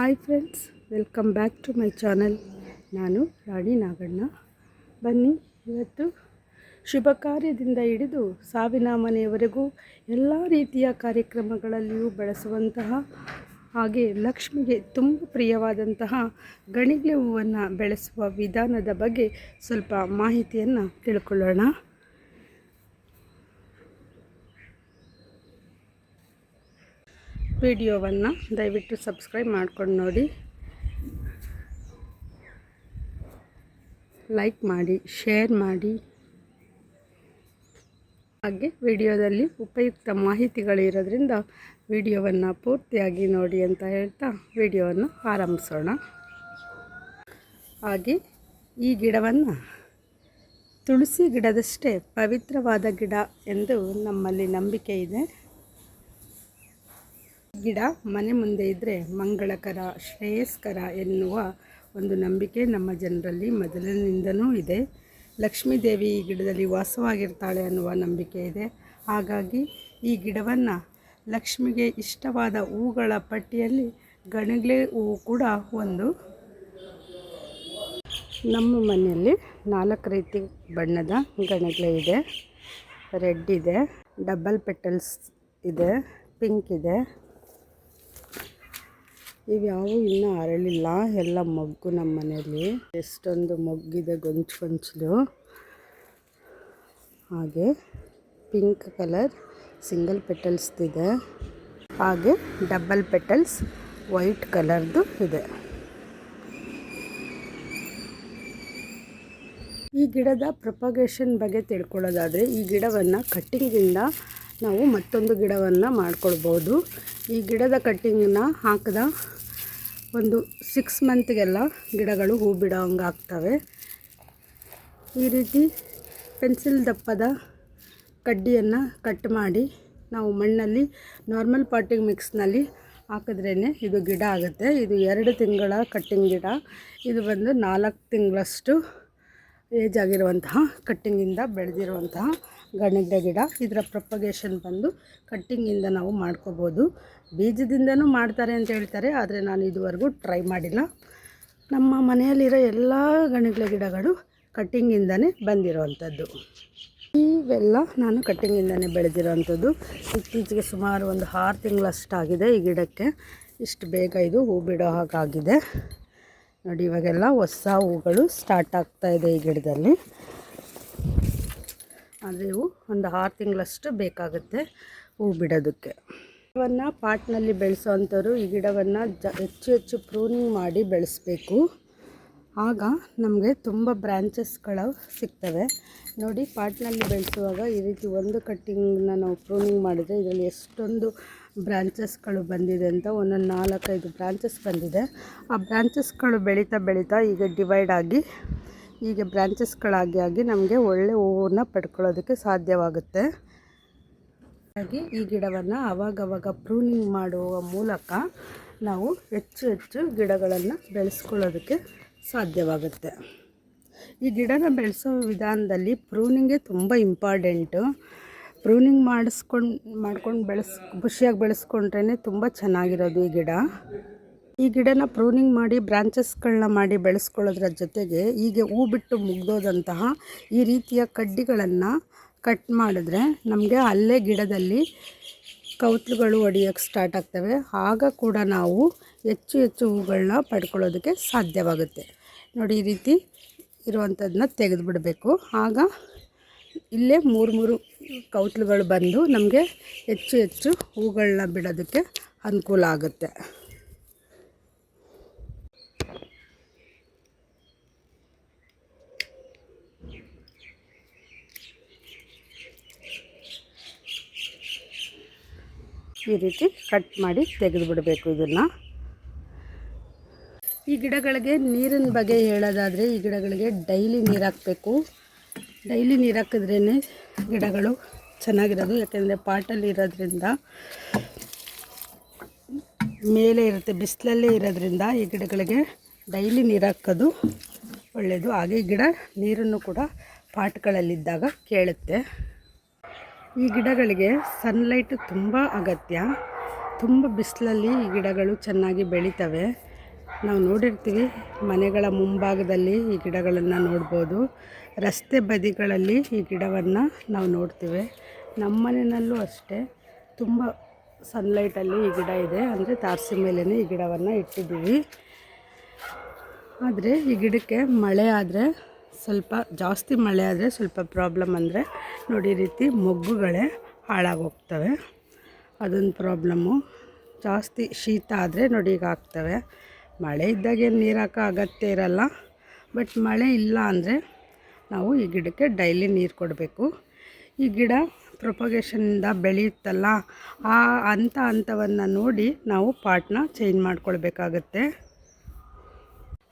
Hi friends, welcome back to my channel. ನಾನು ರಾಣಿ ನಾಗಣ್ಣ. ಬನ್ನಿ, ಇವತ್ತು ಶುಭ ಕಾರ್ಯದಿಂದ ಹಿಡಿದು ಸಾವಿನ ಮನೆಯವರೆಗೂ ಎಲ್ಲ ರೀತಿಯ ಕಾರ್ಯಕ್ರಮಗಳಲ್ಲಿಯೂ ಬಳಸುವಂತಹ ಹಾಗೆ ಲಕ್ಷ್ಮಿಗೆ ತುಂಬ ಪ್ರಿಯವಾದಂತಹ ಗಣಿಗೆ ಹೂವನ್ನು ಬೆಳೆಸುವ ವಿಧಾನದ ಬಗ್ಗೆ ಸ್ವಲ್ಪ ಮಾಹಿತಿಯನ್ನು ತಿಳ್ಕೊಳ್ಳೋಣ. ವಿಡಿಯೋವನ್ನು ದಯವಿಟ್ಟು ಸಬ್ಸ್ಕ್ರೈಬ್ ಮಾಡ್ಕೊಂಡು ನೋಡಿ. ಲೈಕ್ ಮಾಡಿ, ಶೇರ್ ಮಾಡಿ. ಹಾಗೆ ವಿಡಿಯೋದಲ್ಲಿ ಉಪಯುಕ್ತ ಮಾಹಿತಿಗಳಿರೋದ್ರಿಂದ ವಿಡಿಯೋವನ್ನು ಪೂರ್ತಿಯಾಗಿ ನೋಡಿ ಅಂತ ಹೇಳ್ತಾ ವಿಡಿಯೋವನ್ನು ಆರಂಭಿಸೋಣ. ಹಾಗೆ ಈ ಗಿಡವನ್ನು ತುಳಸಿ ಗಿಡದಷ್ಟೇ ಪವಿತ್ರವಾದ ಗಿಡ ಎಂದು ನಮ್ಮಲ್ಲಿ ನಂಬಿಕೆ ಇದೆ. ಗಿಡ ಮನೆ ಮುಂದೆ ಇದ್ದರೆ ಮಂಗಳಕರ, ಶ್ರೇಯಸ್ಕರ ಎನ್ನುವ ಒಂದು ನಂಬಿಕೆ ನಮ್ಮ ಜನರಲ್ಲಿ ಮೊದಲಿನಿಂದನೂ ಇದೆ. ಲಕ್ಷ್ಮೀ ದೇವಿ ಈ ಗಿಡದಲ್ಲಿ ವಾಸವಾಗಿರ್ತಾಳೆ ಅನ್ನುವ ನಂಬಿಕೆ ಇದೆ. ಹಾಗಾಗಿ ಈ ಗಿಡವನ್ನು ಲಕ್ಷ್ಮಿಗೆ ಇಷ್ಟವಾದ ಹೂಗಳ ಪಟ್ಟಿಯಲ್ಲಿ ಗಣಗ್ಲೆ ಹೂವು ಕೂಡ ಒಂದು. ನಮ್ಮ ಮನೆಯಲ್ಲಿ ನಾಲ್ಕು ರೀತಿ ಬಣ್ಣದ ಗಣಗ್ಲೆ ಇದೆ. ರೆಡ್ ಇದೆ, ಡಬಲ್ ಪೆಟಲ್ಸ್ ಇದೆ, ಪಿಂಕ್ ಇದೆ. ಇವ್ಯಾವು ಇನ್ನೂ ಅರಳಿಲ್ಲ. ಎಲ್ಲ ಮೊಗ್ಗು ನಮ್ಮ ಮನೆಯಲ್ಲಿ ಎಷ್ಟೊಂದು ಮೊಗ್ಗಿದೆ ಗೊಂಚು ಗೊಂಚಲು. ಹಾಗೆ ಪಿಂಕ್ ಕಲರ್ ಸಿಂಗಲ್ ಪೆಟಲ್ಸ್ದಿದೆ ಹಾಗೆ ಡಬಲ್ ಪೆಟಲ್ಸ್ ವೈಟ್ ಕಲರ್ದು ಇದೆ. ಈ ಗಿಡದ ಪ್ರೊಪಗೇಷನ್ ಬಗ್ಗೆ ತಿಳ್ಕೊಳ್ಳೋದಾದರೆ, ಈ ಗಿಡವನ್ನು ಕಟ್ಟಿಂಗಿಂದ ನಾವು ಮತ್ತೊಂದು ಗಿಡವನ್ನು ಮಾಡ್ಕೊಳ್ಬೋದು. ಈ ಗಿಡದ ಕಟ್ಟಿಂಗನ್ನು ಹಾಕಿದ ಒಂದು ಸಿಕ್ಸ್ ಮಂತ್ಗೆಲ್ಲ ಗಿಡಗಳು ಹೂ ಬಿಡೋ ಹಂಗೆ ಆಗ್ತವೆ. ಈ ರೀತಿ ಪೆನ್ಸಿಲ್ ದಪ್ಪದ ಕಡ್ಡಿಯನ್ನು ಕಟ್ ಮಾಡಿ ನಾವು ಮಣ್ಣಲ್ಲಿ ನಾರ್ಮಲ್ ಪಾಟಿಂಗ್ ಮಿಕ್ಸ್ನಲ್ಲಿ ಹಾಕಿದ್ರೇ ಇದು ಗಿಡ ಆಗುತ್ತೆ. ಇದು ಎರಡು ತಿಂಗಳ ಕಟ್ಟಿಂಗ್ ಗಿಡ. ಇದು ಬಂದು ನಾಲ್ಕು ತಿಂಗಳಷ್ಟು ಏಜ್ ಆಗಿರುವಂತಹ ಕಟ್ಟಿಂಗಿಂದ ಬೆಳೆದಿರುವಂತಹ ಗಣಗ್ಡೆ ಗಿಡ. ಇದರ ಪ್ರೊಪಗೇಷನ್ ಬಂದು ಕಟ್ಟಿಂಗಿಂದ ನಾವು ಮಾಡ್ಕೋಬೋದು. ಬೀಜದಿಂದನೂ ಮಾಡ್ತಾರೆ ಅಂತ ಹೇಳ್ತಾರೆ, ಆದರೆ ನಾನು ಇದುವರೆಗೂ ಟ್ರೈ ಮಾಡಿಲ್ಲ. ನಮ್ಮ ಮನೆಯಲ್ಲಿರೋ ಎಲ್ಲ ಗಣಗ್ಲೆ ಗಿಡಗಳು ಕಟ್ಟಿಂಗಿಂದನೇ ಬಂದಿರೋವಂಥದ್ದು. ಇವೆಲ್ಲ ನಾನು ಕಟ್ಟಿಂಗಿಂದನೇ ಬೆಳೆದಿರೋವಂಥದ್ದು. ಇತ್ತೀಚೆಗೆ ಸುಮಾರು ಒಂದು ಆರು ತಿಂಗಳಷ್ಟಾಗಿದೆ ಈ ಗಿಡಕ್ಕೆ. ಇಷ್ಟು ಬೇಗ ಇದು ಹೂ ಬಿಡೋ ಹಾಗಾಗಿದೆ. ನೋಡಿ, ಇವಾಗೆಲ್ಲ ಹೊಸ ಹೂಗಳು ಸ್ಟಾರ್ಟ್ ಆಗ್ತಾ ಇದೆ ಈ ಗಿಡದಲ್ಲಿ. ಇವು ಒಂದು ಆರು ತಿಂಗಳಷ್ಟು ಬೇಕಾಗುತ್ತೆ ಹೂ ಬಿಡೋದಕ್ಕೆ. ಗಿಡವನ್ನು ಪಾಟ್ನಲ್ಲಿ ಬೆಳೆಸೋವಂಥವ್ರು ಈ ಗಿಡವನ್ನು ಜ ಹೆಚ್ಚು ಹೆಚ್ಚು ಪ್ರೂನಿಂಗ್ ಮಾಡಿ ಬೆಳೆಸಬೇಕು. ಆಗ ನಮಗೆ ತುಂಬ ಬ್ರ್ಯಾಂಚಸ್ಗಳು ಸಿಗ್ತವೆ. ನೋಡಿ, ಪಾಟ್ನಲ್ಲಿ ಬೆಳೆಸುವಾಗ ಈ ರೀತಿ ಒಂದು ಕಟ್ಟಿಂಗ್ನ ನಾವು ಪ್ರೂನಿಂಗ್ ಮಾಡಿದರೆ ಇದರಲ್ಲಿ ಎಷ್ಟೊಂದು ಬ್ರಾಂಚಸ್ಗಳು ಬಂದಿದೆ ಅಂತ ಒಂದೊಂದು ನಾಲ್ಕೈದು ಬ್ರಾಂಚಸ್ ಬಂದಿದೆ. ಆ ಬ್ರಾಂಚಸ್ಗಳು ಬೆಳೀತಾ ಬೆಳೀತಾ ಈಗ ಡಿವೈಡ್ ಆಗಿ ಹೀಗೆ ಬ್ರಾಂಚಸ್ಗಳಾಗಿ ಆಗಿ ನಮಗೆ ಒಳ್ಳೆ ಹೂವನ್ನು ಪಡ್ಕೊಳ್ಳೋದಕ್ಕೆ ಸಾಧ್ಯವಾಗುತ್ತೆ. ಹಾಗಾಗಿ ಈ ಗಿಡವನ್ನು ಆವಾಗವಾಗ ಪ್ರೂನಿಂಗ್ ಮಾಡುವ ಮೂಲಕ ನಾವು ಹೆಚ್ಚು ಹೆಚ್ಚು ಗಿಡಗಳನ್ನು ಬೆಳೆಸ್ಕೊಳ್ಳೋದಕ್ಕೆ ಸಾಧ್ಯವಾಗುತ್ತೆ. ಈ ಗಿಡನ ಬೆಳೆಸೋ ವಿಧಾನದಲ್ಲಿ ಪ್ರೂನಿಂಗೇ ತುಂಬ ಇಂಪಾರ್ಟೆಂಟು ಪ್ರೂನಿಂಗ್ ಮಾಡಿಸ್ಕೊಂಡು, ಮಾಡ್ಕೊಂಡು ಬೆಳೆಸ್, ಖುಷಿಯಾಗಿ ಬೆಳೆಸ್ಕೊಂಡ್ರೇ ತುಂಬ ಚೆನ್ನಾಗಿರೋದು ಈ ಗಿಡ. ಈ ಗಿಡನ ಪ್ರೂನಿಂಗ್ ಮಾಡಿ ಬ್ರಾಂಚಸ್ಗಳನ್ನ ಮಾಡಿ ಬೆಳೆಸ್ಕೊಳ್ಳೋದ್ರ ಜೊತೆಗೆ ಹೀಗೆ ಹೂ ಬಿಟ್ಟು ಮುಗ್ದೋದಂತಹ ಈ ರೀತಿಯ ಕಡ್ಡಿಗಳನ್ನು ಕಟ್ ಮಾಡಿದ್ರೆ ನಮಗೆ ಅಲ್ಲೇ ಗಿಡದಲ್ಲಿ ಕೌತ್ಲುಗಳು ಒಡೆಯೋಕ್ಕೆ ಸ್ಟಾರ್ಟ್ ಆಗ್ತವೆ. ಆಗ ಕೂಡ ನಾವು ಹೆಚ್ಚು ಹೆಚ್ಚು ಹೂಗಳನ್ನ ಪಡ್ಕೊಳ್ಳೋದಕ್ಕೆ ಸಾಧ್ಯವಾಗುತ್ತೆ. ನೋಡಿ ಈ ರೀತಿ ಇರುವಂಥದ್ದನ್ನ ತೆಗೆದುಬಿಡಬೇಕು ಆಗ ಇಲ್ಲೇ ಮೂರು ಮೂರು ಕೌತ್ಲುಗಳು ಬಂದು ನಮಗೆ ಹೆಚ್ಚು ಹೆಚ್ಚು ಹೂಗಳನ್ನ ಬಿಡೋದಕ್ಕೆ ಅನುಕೂಲ ಆಗುತ್ತೆ. ಈ ರೀತಿ ಕಟ್ ಮಾಡಿ ತೆಗೆದು ಬಿಡಬೇಕು ಇದನ್ನು. ಈ ಗಿಡಗಳಿಗೆ ನೀರಿನ ಬಗ್ಗೆ ಹೇಳೋದಾದರೆ ಈ ಗಿಡಗಳಿಗೆ ಡೈಲಿ ನೀರು ಹಾಕಬೇಕು. ಡೈಲಿ ನೀರು ಹಾಕಿದ್ರೇ ಗಿಡಗಳು ಚೆನ್ನಾಗಿರೋದು. ಯಾಕೆಂದರೆ ಪಾಟಲ್ಲಿ ಇರೋದ್ರಿಂದ ಮೇಲೆ ಇರುತ್ತೆ, ಬಿಸಿಲಲ್ಲೇ ಇರೋದ್ರಿಂದ ಈ ಗಿಡಗಳಿಗೆ ಡೈಲಿ ನೀರು ಹಾಕೋದು ಒಳ್ಳೆಯದು ಹಾಗೆ ಗಿಡ ನೀರನ್ನು ಕೂಡ ಪಾಟ್ಗಳಲ್ಲಿದ್ದಾಗ ಕೇಳುತ್ತೆ. ಈ ಗಿಡಗಳಿಗೆ ಸನ್ಲೈಟ್ ತುಂಬ ಅಗತ್ಯ. ತುಂಬ ಬಿಸಿಲಲ್ಲಿ ಈ ಗಿಡಗಳು ಚೆನ್ನಾಗಿ ಬೆಳೀತವೆ. ನಾವು ನೋಡಿರ್ತೀವಿ, ಮನೆಗಳ ಮುಂಭಾಗದಲ್ಲಿ ಈ ಗಿಡಗಳನ್ನು ನೋಡ್ಬೋದು. ರಸ್ತೆ ಬದಿಗಳಲ್ಲಿ ಈ ಗಿಡವನ್ನು ನಾವು ನೋಡ್ತೀವಿ. ನಮ್ಮ ಮನೆಯಲ್ಲೂ ಅಷ್ಟೇ, ತುಂಬ ಸನ್ಲೈಟಲ್ಲಿ ಈ ಗಿಡ ಇದೆ. ಅಂದರೆ ತಾರಸಿ ಮೇಲೇ ಈ ಗಿಡವನ್ನು ಇಟ್ಟಿದ್ದೀವಿ. ಆದರೆ ಈ ಗಿಡಕ್ಕೆ ಮಳೆ ಆದರೆ ಸ್ವಲ್ಪ ಜಾಸ್ತಿ ಮಳೆ ಆದರೆ ಸ್ವಲ್ಪ ಪ್ರಾಬ್ಲಮ್ ಅಂದರೆ ನೋಡಿ ರೀತಿ ಮೊಗ್ಗುಗಳೇ ಹಾಳಾಗೋಗ್ತವೆ. ಅದೊಂದು ಪ್ರಾಬ್ಲಮ್ಮು ಜಾಸ್ತಿ ಶೀತ ಆದರೆ ನೋಡಿ ಈಗ ಆಗ್ತವೆ. ಮಳೆ ಇದ್ದಾಗ ನೀರು ಹಾಕೋ ಅಗತ್ಯ ಇರಲ್ಲ. ಬಟ್ ಮಳೆ ಇಲ್ಲ ಅಂದರೆ ನಾವು ಈ ಗಿಡಕ್ಕೆ ಡೈಲಿ ನೀರು ಕೊಡಬೇಕು. ಈ ಗಿಡ ಪ್ರೊಪಗೇಷನಿಂದ ಬೆಳೆಯುತ್ತಲ್ಲ. ಆ ಹಂತ ಹಂತವನ್ನು ನೋಡಿ ನಾವು ಪಾಟ್ನ ಚೇಂಜ್ ಮಾಡ್ಕೊಳ್ಬೇಕಾಗತ್ತೆ.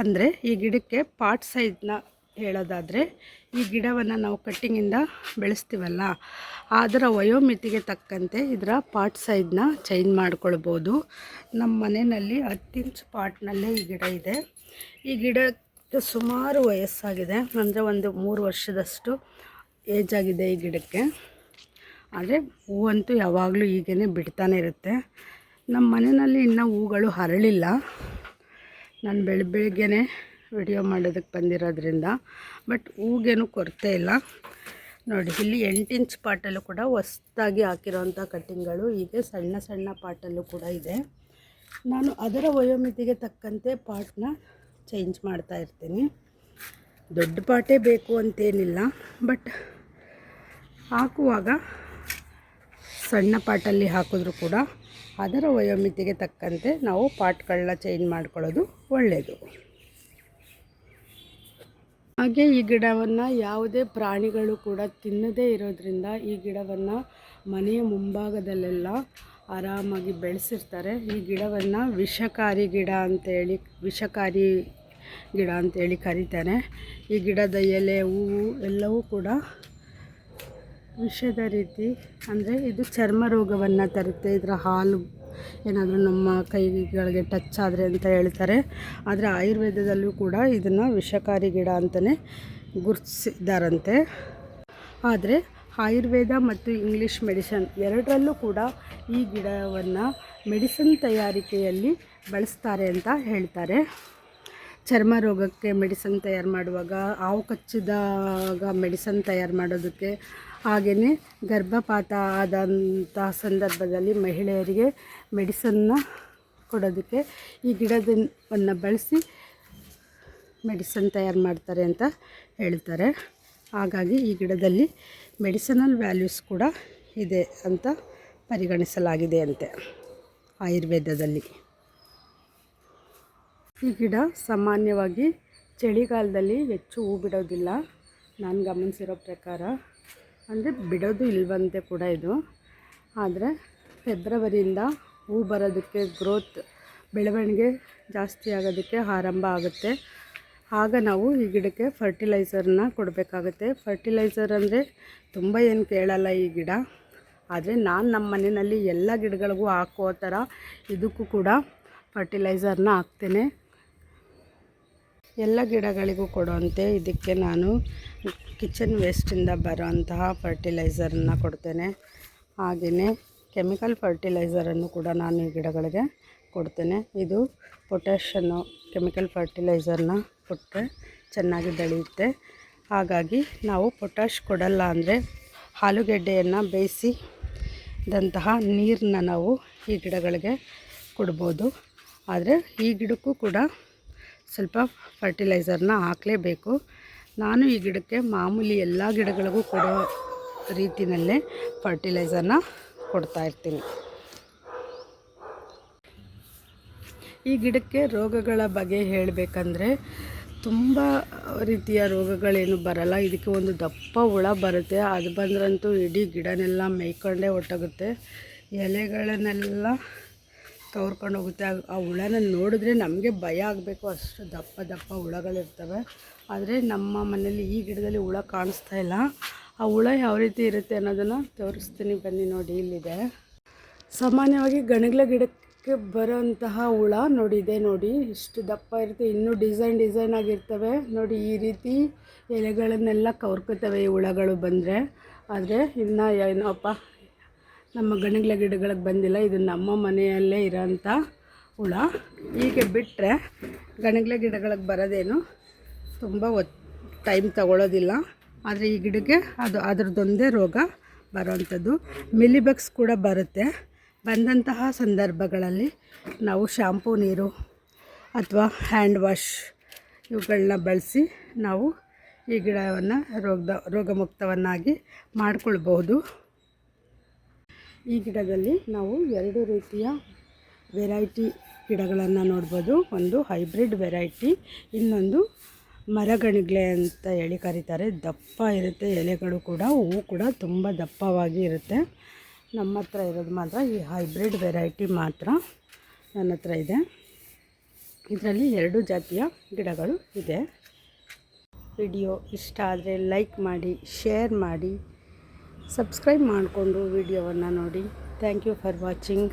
ಅಂದರೆ ಈ ಗಿಡಕ್ಕೆ ಪಾಟ್ ಸೈಜ್ನ ಹೇಳೋದಾದರೆ, ಈ ಗಿಡವನ್ನು ನಾವು ಕಟ್ಟಿಂಗಿಂದ ಬೆಳೆಸ್ತೀವಲ್ಲ, ಅದರ ವಯೋಮಿತಿಗೆ ತಕ್ಕಂತೆ ಇದರ ಪಾಟ್ ಸೈಜ್ನ ಚೇಂಜ್ ಮಾಡ್ಕೊಳ್ಬೋದು. ನಮ್ಮ ಮನೆಯಲ್ಲಿ ಹತ್ತು ಇಂಚ್ ಪಾಟ್ನಲ್ಲೇ ಈ ಗಿಡ ಇದೆ. ಈ ಗಿಡಕ್ಕೆ ಸುಮಾರು ವಯಸ್ಸಾಗಿದೆ, ಅಂದರೆ ಒಂದು ಮೂರು ವರ್ಷದಷ್ಟು ಏಜ್ ಆಗಿದೆ ಈ ಗಿಡಕ್ಕೆ. ಆದರೆ ಹೂವಂತೂ ಯಾವಾಗಲೂ ಈಗೇ ಬಿಡ್ತಾನೆ ಇರುತ್ತೆ. ನಮ್ಮ ಮನೆಯಲ್ಲಿ ಇನ್ನೂ ಹೂಗಳು ಹರಳಿಲ್ಲ. ನಾನು ಬೆಳ, ಬೆಳಿಗ್ಗೆನೆ ವಿಡಿಯೋ ಮಾಡೋದಕ್ಕೆ ಬಂದಿರೋದ್ರಿಂದ. ಬಟ್ ಹೂಗೇನು ಕೊರತೆ ಇಲ್ಲ. ನೋಡಿ, ಇಲ್ಲಿ ಎಂಟು ಇಂಚ್ ಪಾಟಲ್ಲೂ ಕೂಡ ಹೊಸ್ದಾಗಿ ಹಾಕಿರೋಂಥ ಕಟ್ಟಿಂಗ್ಗಳು, ಹೀಗೆ ಸಣ್ಣ ಸಣ್ಣ ಪಾಟಲ್ಲೂ ಕೂಡ ಇದೆ. ನಾನು ಅದರ ವಯೋಮಿತಿಗೆ ತಕ್ಕಂತೆ ಪಾಟ್ನ ಚೇಂಜ್ ಮಾಡ್ತಾ ಇರ್ತೀನಿ. ದೊಡ್ಡ ಪಾಟೇ ಬೇಕು ಅಂತೇನಿಲ್ಲ. ಬಟ್ ಹಾಕುವಾಗ ಸಣ್ಣ ಪಾಟಲ್ಲಿ ಹಾಕಿದ್ರೂ ಕೂಡ ಅದರ ವಯೋಮಿತಿಗೆ ತಕ್ಕಂತೆ ನಾವು ಪಾಟ್ಗಳನ್ನ ಚೇಂಜ್ ಮಾಡ್ಕೊಳ್ಳೋದು ಒಳ್ಳೆಯದು ಹಾಗೆ ಈ ಗಿಡವನ್ನು ಯಾವುದೇ ಪ್ರಾಣಿಗಳು ಕೂಡ ತಿನ್ನದೇ ಇರೋದ್ರಿಂದ ಈ ಗಿಡವನ್ನು ಮನೆಯ ಮುಂಭಾಗದಲ್ಲೆಲ್ಲ ಆರಾಮಾಗಿ ಬೆಳೆಸಿರ್ತಾರೆ. ಈ ಗಿಡವನ್ನು ವಿಷಕಾರಿ ಗಿಡ ಅಂತೇಳಿ, ವಿಷಕಾರಿ ಗಿಡ ಅಂತೇಳಿ ಕರೀತಾರೆ. ಈ ಗಿಡದ ಎಲೆ, ಹೂವು ಎಲ್ಲವೂ ಕೂಡ ವಿಷದ ರೀತಿ, ಅಂದರೆ ಇದು ಚರ್ಮ ರೋಗವನ್ನು ತರುತ್ತೆ. ಇದರ ಹಾಲು ಏನಾದರೂ ನಮ್ಮ ಕೈಗಳಿಗೆ ಟಚ್ ಆದರೆ ಅಂತ ಹೇಳ್ತಾರೆ. ಆದರೆ ಆಯುರ್ವೇದದಲ್ಲೂ ಕೂಡ ಇದನ್ನು ವಿಷಕಾರಿ ಗಿಡ ಅಂತಲೇ ಗುರುತಿಸಿದ್ದಾರಂತೆ ಆದರೆ ಆಯುರ್ವೇದ ಮತ್ತು ಇಂಗ್ಲೀಷ್ ಮೆಡಿಸನ್ ಎರಡರಲ್ಲೂ ಕೂಡ ಈ ಗಿಡವನ್ನು ಮೆಡಿಸಿನ್ ತಯಾರಿಕೆಯಲ್ಲಿ ಬಳಸ್ತಾರೆ ಅಂತ ಹೇಳ್ತಾರೆ. ಚರ್ಮ ರೋಗಕ್ಕೆ ಮೆಡಿಸನ್ ತಯಾರು ಮಾಡುವಾಗ ಹಾವು ಕಚ್ಚಿದಾಗ ಮೆಡಿಸನ್ ತಯಾರು ಮಾಡೋದಕ್ಕೆ ಹಾಗೆಯೇ ಗರ್ಭಪಾತ ಆದಂಥ ಸಂದರ್ಭದಲ್ಲಿ ಮಹಿಳೆಯರಿಗೆ ಮೆಡಿಸನ್ನ ಕೊಡೋದಕ್ಕೆ ಈ ಗಿಡದನ್ನು ಬಳಸಿ ಮೆಡಿಸನ್ ತಯಾರು ಮಾಡ್ತಾರೆ ಅಂತ ಹೇಳ್ತಾರೆ. ಹಾಗಾಗಿ ಈ ಗಿಡದಲ್ಲಿ ಮೆಡಿಸನಲ್ ವ್ಯಾಲ್ಯೂಸ್ ಕೂಡ ಇದೆ ಅಂತ ಪರಿಗಣಿಸಲಾಗಿದೆ ಅಂತೆ ಆಯುರ್ವೇದದಲ್ಲಿ. ಈ ಗಿಡ ಸಾಮಾನ್ಯವಾಗಿ ಚಳಿಗಾಲದಲ್ಲಿ ಹೆಚ್ಚು ಹೂ ಬಿಡೋದಿಲ್ಲ. ನಾನು ಗಮನಿಸಿರೋ ಪ್ರಕಾರ ಅಂದರೆ ಬಿಡೋದು ಇಲ್ವಂತೆ ಕೂಡ ಇದು. ಆದರೆ ಫೆಬ್ರವರಿಯಿಂದ ಹೂ ಬರೋದಕ್ಕೆ ಗ್ರೋತ್ ಬೆಳವಣಿಗೆ ಜಾಸ್ತಿ ಆಗೋದಕ್ಕೆ ಆರಂಭ ಆಗುತ್ತೆ. ಆಗ ನಾವು ಈ ಗಿಡಕ್ಕೆ ಫರ್ಟಿಲೈಸರ್ನ ಕೊಡಬೇಕಾಗುತ್ತೆ. ಫರ್ಟಿಲೈಸರ್ ಅಂದರೆ ತುಂಬ ಏನು ಕೇಳಲ್ಲ ಈ ಗಿಡ. ಆದರೆ ನಾನು ನಮ್ಮ ಮನೆಯಲ್ಲಿ ಎಲ್ಲ ಗಿಡಗಳಿಗೂ ಹಾಕೋ ಥರ ಇದಕ್ಕೂ ಕೂಡ ಫರ್ಟಿಲೈಸರ್ನ ಹಾಕ್ತೇನೆ. ಎಲ್ಲ ಗಿಡಗಳಿಗೂ ಕೊಡುವಂತೆ ಇದಕ್ಕೆ ನಾನು ಕಿಚನ್ ವೇಸ್ಟಿಂದ ಬರೋಂತಹ ಫರ್ಟಿಲೈಸರನ್ನು ಕೊಡ್ತೇನೆ. ಹಾಗೆಯೇ ಕೆಮಿಕಲ್ ಫರ್ಟಿಲೈಸರನ್ನು ಕೂಡ ನಾನು ಈ ಗಿಡಗಳಿಗೆ ಕೊಡ್ತೇನೆ. ಇದು ಪೊಟ್ಯಾಷನ್ನು ಕೆಮಿಕಲ್ ಫರ್ಟಿಲೈಸರ್ನ ಕೊಟ್ಟರೆ ಚೆನ್ನಾಗಿ ಬೆಳೆಯುತ್ತೆ. ಹಾಗಾಗಿ ನಾವು ಪೊಟ್ಯಾಷ್ ಕೊಡಲ್ಲ ಅಂದರೆ ಆಲೂಗೆಡ್ಡೆಯನ್ನು ಬೇಯಿಸಿದಂತಹ ನೀರನ್ನ ನಾವು ಈ ಗಿಡಗಳಿಗೆ ಕೊಡ್ಬೋದು. ಆದರೆ ಈ ಗಿಡಕ್ಕೂ ಕೂಡ ಸ್ವಲ್ಪ ಫರ್ಟಿಲೈಸರ್ನ ಹಾಕಲೇಬೇಕು. ನಾನು ಈ ಗಿಡಕ್ಕೆ ಮಾಮೂಲಿ ಎಲ್ಲ ಗಿಡಗಳಿಗೂ ಕೊಡೋ ರೀತಿಯಲ್ಲೇ ಫರ್ಟಿಲೈಸರ್ನ ಕೊಡ್ತಾ ಇರ್ತೀನಿ. ಈ ಗಿಡಕ್ಕೆ ರೋಗಗಳ ಬಗ್ಗೆ ಹೇಳಬೇಕಂದ್ರೆ ತುಂಬ ರೀತಿಯ ರೋಗಗಳೇನು ಬರಲ್ಲ. ಇದಕ್ಕೆ ಒಂದು ದಪ್ಪ ಹುಳ ಬರುತ್ತೆ. ಅದು ಬಂದ್ರಂತೂ ಇಡೀ ಗಿಡನೆಲ್ಲ ಮೇಯ್ಕೊಂಡೇ ಹೊಟ್ಟೋಗುತ್ತೆ ಎಲೆಗಳನ್ನೆಲ್ಲ ಕವರ್ಕೊಂಡು ಹೋಗುತ್ತೆ. ಆ ಹುಳನ ನೋಡಿದ್ರೆ ನಮಗೆ ಭಯ ಆಗಬೇಕು. ಅಷ್ಟು ದಪ್ಪ ದಪ್ಪ ಹುಳಗಳಿರ್ತವೆ. ಆದರೆ ನಮ್ಮ ಮನೇಲಿ ಈ ಗಿಡದಲ್ಲಿ ಹುಳ ಕಾಣಿಸ್ತಾ ಇಲ್ಲ. ಆ ಹುಳ ಯಾವ ರೀತಿ ಇರುತ್ತೆ ಅನ್ನೋದನ್ನು ತೋರಿಸ್ತೀನಿ ಬನ್ನಿ ನೋಡಿ ಇಲ್ಲಿದೆ. ಸಾಮಾನ್ಯವಾಗಿ ಗಣಗಳ ಗಿಡಕ್ಕೆ ಬರೋಂತಹ ಹುಳ ನೋಡಿ, ಇದೆ ನೋಡಿ. ಇಷ್ಟು ದಪ್ಪ ಇರುತ್ತೆ. ಇನ್ನೂ ಡಿಸೈನ್ ಡಿಸೈನ್ ಆಗಿರ್ತವೆ. ನೋಡಿ, ಈ ರೀತಿ ಎಲೆಗಳನ್ನೆಲ್ಲ ಕವರ್ಕೋತವೆ ಈ ಹುಳಗಳು ಬಂದರೆ. ಆದರೆ ಇನ್ನು ಏನೋಪ್ಪ ನಮ್ಮ ಗಣಗಳ ಗಿಡಗಳಿಗೆ ಬಂದಿಲ್ಲ ಇದು ನಮ್ಮ ಮನೆಯಲ್ಲೇ ಇರೋಂಥ ಹುಳ. ಹೀಗೆ ಬಿಟ್ಟರೆ ಗಣಗಳ ಗಿಡಗಳಿಗೆ ಬರೋದೇನು ತುಂಬ ಒ ಟೈಮ್ ತಗೊಳ್ಳೋದಿಲ್ಲ ಆದರೆ ಈ ಗಿಡಕ್ಕೆ ಅದು ಅದರದ್ದೊಂದೇ ರೋಗ ಬರೋವಂಥದ್ದು ಮಿಲಿಬಗ್ಸ್ ಕೂಡ ಬರುತ್ತೆ. ಬಂದಂತಹ ಸಂದರ್ಭಗಳಲ್ಲಿ ನಾವು ಶಾಂಪೂ ನೀರು ಅಥವಾ ಹ್ಯಾಂಡ್ ವಾಶ್ ಇವುಗಳನ್ನ ಬಳಸಿ ನಾವು ಈ ಗಿಡವನ್ನು ರೋಗದ, ರೋಗಮುಕ್ತವನ್ನಾಗಿ ಮಾಡಿಕೊಳ್ಬಹುದು. ಈ ಗಿಡದಲ್ಲಿ ನಾವು ಎರಡು ರೀತಿಯ ವೆರೈಟಿ ಗಿಡಗಳನ್ನು ನೋಡ್ಬೋದು. ಒಂದು ಹೈಬ್ರಿಡ್ ವೆರೈಟಿ, ಇನ್ನೊಂದು ಮರಗಣಿಗ್ಲೆ ಅಂತ ಹೇಳಿ ಕರೀತಾರೆ. ದಪ್ಪ ಇರುತ್ತೆ, ಎಲೆಗಳು ಕೂಡ, ಹೂವು ಕೂಡ ತುಂಬ ದಪ್ಪವಾಗಿ ಇರುತ್ತೆ. ನಮ್ಮ ಹತ್ರ ಇರೋದು ಮಾತ್ರ ಈ ಹೈಬ್ರಿಡ್ ವೆರೈಟಿ ಮಾತ್ರ ನನ್ನ ಹತ್ರ ಇದೆ. ಇದರಲ್ಲಿ ಎರಡು ಜಾತಿಯ ಗಿಡಗಳು ಇದೆ. ವಿಡಿಯೋ ಇಷ್ಟ ಆದರೆ ಲೈಕ್ ಮಾಡಿ, ಶೇರ್ ಮಾಡಿ. ಸಬ್ಸ್ಕ್ರೈಬ್ ಮಾಡಿಕೊಂಡು ವಿಡಿಯೋವನ್ನು ನೋಡಿ. Thank you for watching